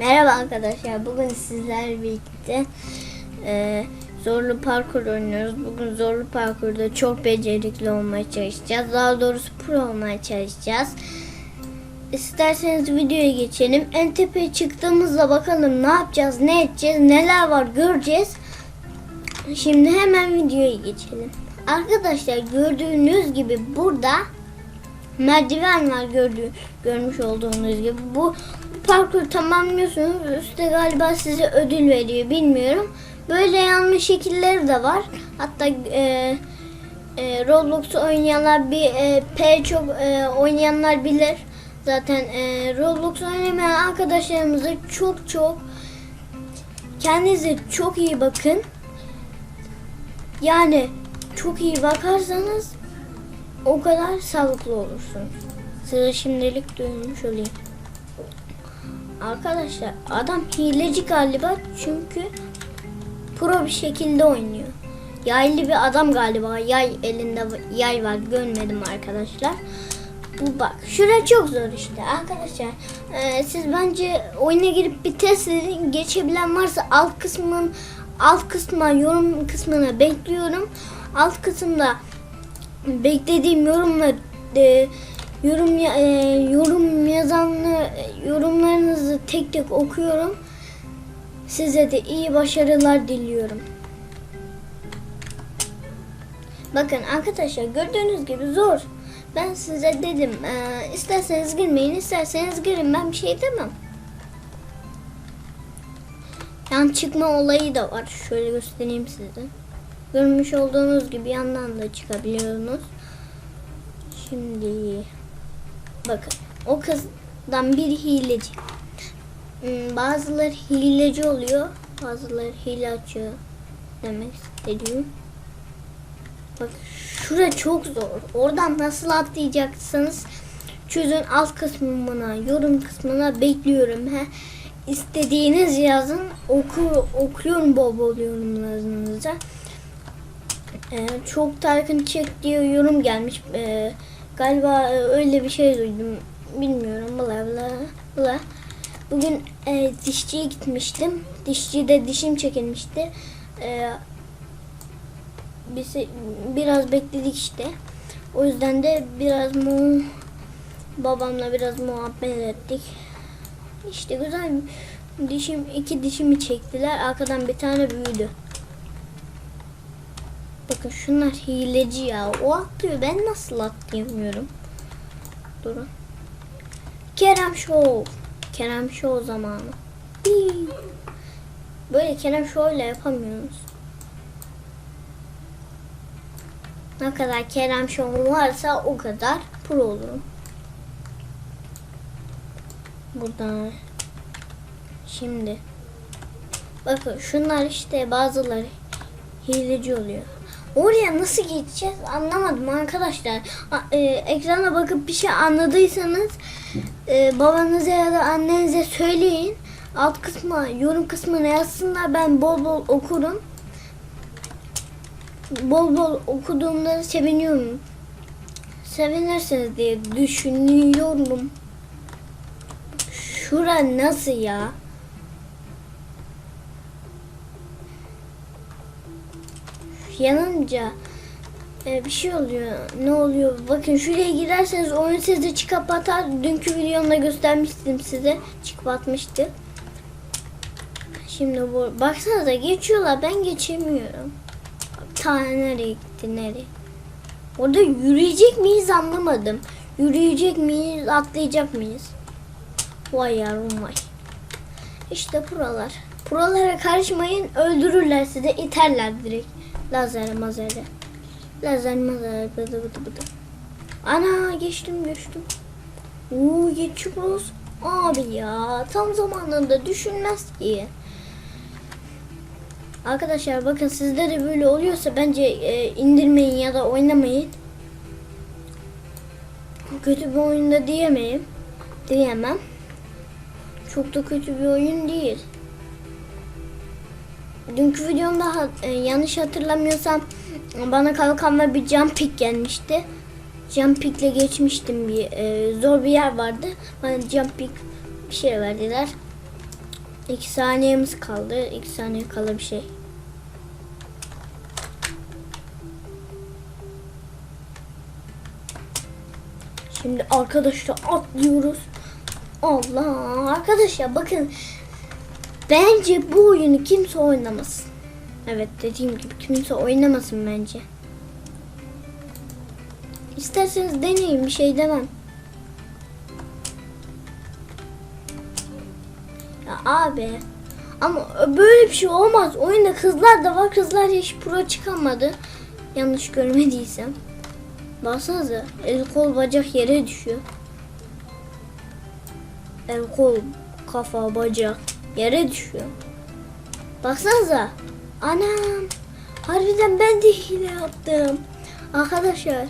Merhaba arkadaşlar. Bugün sizlerle birlikte e, zorlu parkur oynuyoruz. Bugün zorlu parkurda çok becerikli olmaya çalışacağız. Daha doğrusu pro olmaya çalışacağız. İsterseniz videoya geçelim. En tepeye çıktığımızda bakalım ne yapacağız, ne edeceğiz, neler var göreceğiz. Şimdi hemen videoya geçelim. Arkadaşlar gördüğünüz gibi burada merdiven var gördüğü, görmüş olduğunuz gibi. Bu parkur tamamlıyorsunuz. Üstte galiba size ödül veriyor bilmiyorum. Böyle yanlış şekilleri de var. Hatta e, e, Roblox oynayanlar bir e, P çok e, oynayanlar bilir. Zaten e, Roblox oynamayan arkadaşlarımıza çok çok kendinize çok iyi bakın. Yani çok iyi bakarsanız o kadar sağlıklı olursunuz. Size şimdilik duyurmuş olayım. Arkadaşlar adam hileci galiba çünkü pro bir şekilde oynuyor. Yaylı bir adam galiba. Yay elinde yay var görmedim arkadaşlar. Bu bak şura çok zor işte arkadaşlar. Ee, siz bence oyuna girip bir test edin. Geçebilen varsa alt kısmın alt kısma yorum kısmına bekliyorum. Alt kısımda beklediğim yorumlar e, yorum ya- e, yorum yazanlar yorumlarınızı tek tek okuyorum. Size de iyi başarılar diliyorum. Bakın arkadaşlar gördüğünüz gibi zor. Ben size dedim e, isterseniz girmeyin isterseniz girin ben bir şey demem. Yan çıkma olayı da var. Şöyle göstereyim size. Görmüş olduğunuz gibi yandan da çıkabiliyorsunuz. Şimdi bakın o kızdan bir hileci. Hmm, Bazıları hileci oluyor. Bazıları hile açıyor. Demek istediğim. Bak şura çok zor. Oradan nasıl atlayacaksınız? Çözün alt kısmına, yorum kısmına bekliyorum. He. İstediğiniz yazın. Oku, okuyorum bol bol yorumlarınızı. Ee, çok Tarkan çek diye yorum gelmiş. Ee, galiba e, öyle bir şey duydum. Bilmiyorum. Bla bla bla. Bugün e, dişçiye gitmiştim. Dişçide dişim çekilmişti. Ee, biz biraz bekledik işte. O yüzden de biraz mu babamla biraz muhabbet ettik. İşte güzel dişim iki dişimi çektiler. Arkadan bir tane büyüdü. Bakın şunlar hileci ya. O atlıyor. Ben nasıl atlayamıyorum? Durun. Kerem Show. Kerem Show zamanı. Böyle Kerem Show ile yapamıyoruz. Ne kadar Kerem Show varsa o kadar pro olurum. Buradan şimdi bakın şunlar işte bazıları hileci oluyor. Oraya nasıl geçeceğiz anlamadım arkadaşlar. E, ekrana bakıp bir şey anladıysanız e, babanıza ya da annenize söyleyin. Alt kısma, yorum kısmına yazsınlar. Ben bol bol okurum. Bol bol okuduğumda seviniyorum. Sevinirsiniz diye düşünüyorum. Şura nasıl ya? Yanınca e, bir şey oluyor. Ne oluyor? Bakın şuraya girerseniz oyun sizi çıkıp atar. Dünkü videomda göstermiştim size. Çıkıp atmıştı. Şimdi bu baksanıza geçiyorlar. Ben geçemiyorum. Ta nereye gitti nereye? Orada yürüyecek miyiz anlamadım. Yürüyecek miyiz atlayacak mıyız? Vay yavrum vay. İşte buralar. Buralara karışmayın öldürürler sizi iterler direkt. Lazer mazere. Lazer mazere bıdı bıdı bıdı. Ana geçtim geçtim. Oo geçiyoruz. Abi ya tam zamanında düşünmez ki. Arkadaşlar bakın sizde de böyle oluyorsa bence e, indirmeyin ya da oynamayın. Kötü bir oyunda diyemeyim. Diyemem. Çok da kötü bir oyun değil. Dünkü videomda e, yanlış hatırlamıyorsam bana kalkan ve bir jump pick gelmişti. Jump pick'le geçmiştim bir e, zor bir yer vardı. Bana jump pick bir şey verdiler. İki saniyemiz kaldı. İki saniye kala bir şey. Şimdi arkadaşlar atlıyoruz. Allah arkadaşlar bakın. Bence bu oyunu kimse oynamasın. Evet dediğim gibi kimse oynamasın bence. İsterseniz deneyin bir şey demem. Ya abi ama böyle bir şey olmaz. Oyunda kızlar da var. Kızlar hiç pro çıkamadı. Yanlış görmediysem. Baksanıza el kol bacak yere düşüyor. El kol kafa bacak yere düşüyor. Baksanıza. Anam. Harbiden ben de hile yaptım. Arkadaşlar.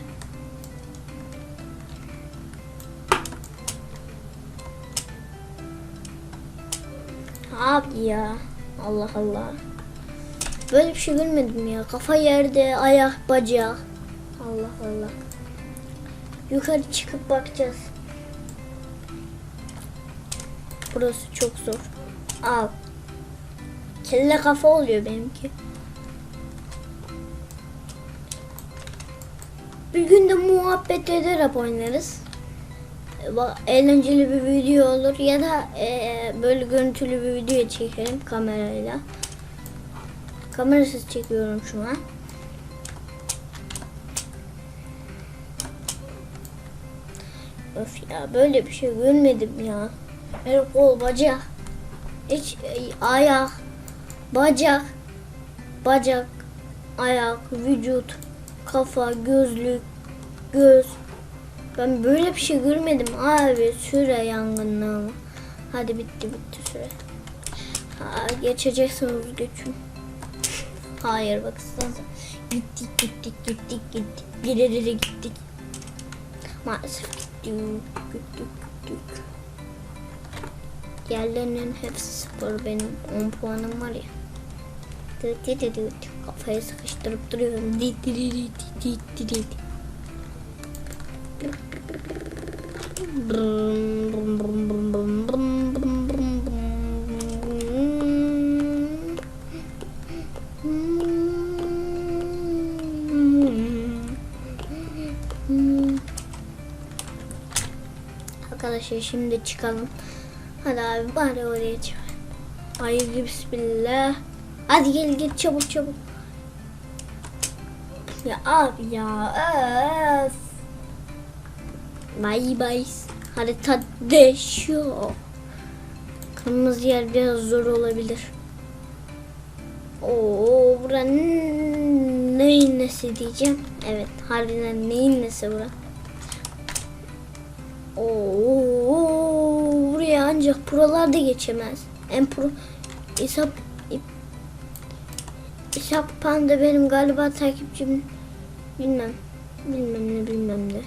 Abi ya. Allah Allah. Böyle bir şey görmedim ya. Kafa yerde, ayak, bacak. Allah Allah. Yukarı çıkıp bakacağız. Burası çok zor. Al. Kelle kafa oluyor benimki. Bir gün de muhabbet ederek oynarız. Ba- Eğlenceli bir video olur ya da eee, böyle görüntülü bir video çekerim kamerayla. Kamerasız çekiyorum şu an. Öf ya böyle bir şey görmedim ya. El kol bacak. Hiç e, ayak, bacak, bacak, ayak, vücut, kafa, gözlük, göz. Ben böyle bir şey görmedim abi. Süre yangınlı ama. Hadi bitti bitti süre. Ha, geçeceksiniz geçin. Hayır baksanıza. Gittik gittik gittik gittik. Geri gittik. Maalesef gittik gittik gittik. Diğerlerinin hepsi sıfır. Benim 10 puanım var ya. Düt düt düt düt. Kafayı sıkıştırıp duruyorum. Dit dit dit dit dit dit. Arkadaşlar şimdi çıkalım. Hadi abi bari oraya çık. Hayırlı bismillah. Hadi gel gel çabuk çabuk. Ya abi ya öf. Bay bay. Harita değişiyor. Kırmızı yer biraz zor olabilir. Oo buranın neyin nesi diyeceğim. Evet harbiden neyin nesi bura. Oo ancak prolar da geçemez. En pro İshak İshak Panda benim galiba takipçim bilmem. Bilmem ne bilmem ne.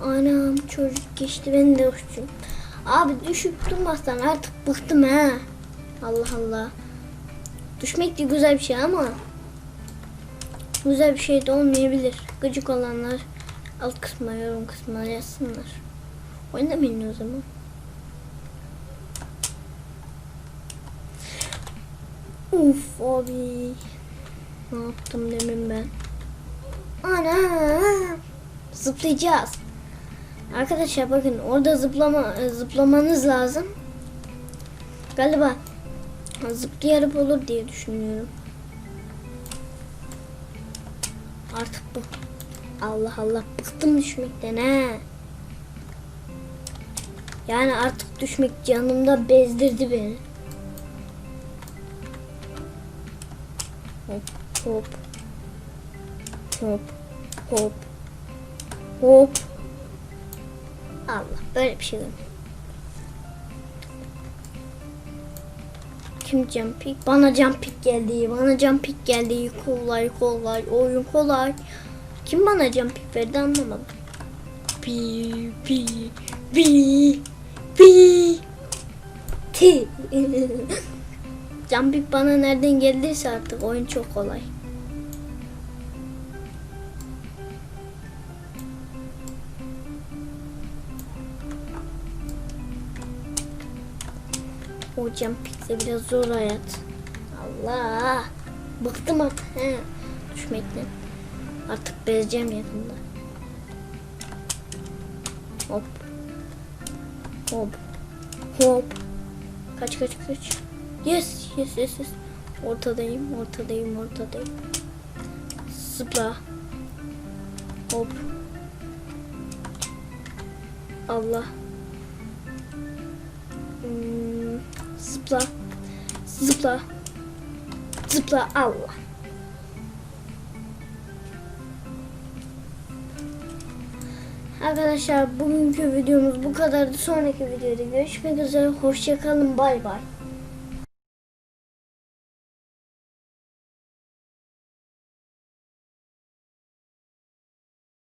Anam çocuk geçti ben de uçtum. Abi düşüp durmazsan artık bıktım ha. Allah Allah. Düşmek de güzel bir şey ama güzel bir şey de olmayabilir. Gıcık olanlar alt kısma yorum kısmına yazsınlar. Oynamayın o zaman. Uf abi. Ne yaptım demin ben? Ana! Zıplayacağız. Arkadaşlar bakın orada zıplama zıplamanız lazım. Galiba zıplayarak olur diye düşünüyorum. Artık bu. Allah Allah bıktım düşmekten he. Yani artık düşmek canımda bezdirdi beni. Hop hop. Hop hop. Hop. Allah böyle bir şey görmedim. Kim jumping? Bana jumping geldi. Bana jumping geldi. Kolay kolay. Oyun kolay. Kim bana jumping verdi anlamadım. Pi pi pi pi ti. jumping bana nereden geldiyse artık oyun çok kolay. Hocam pikse biraz zor hayat. Allah. Bıktım artık. He. Düşmekten. Artık bezeceğim yakında. Hop. Hop. Kaç kaç kaç. Yes yes yes yes. Ortadayım ortadayım ortadayım. Zıpla. Hop. Allah. Hmm, zıpla. Zıpla. Zıpla Allah. Arkadaşlar bugünkü videomuz bu kadardı. Sonraki videoda görüşmek üzere. Hoşçakalın. Bay bay.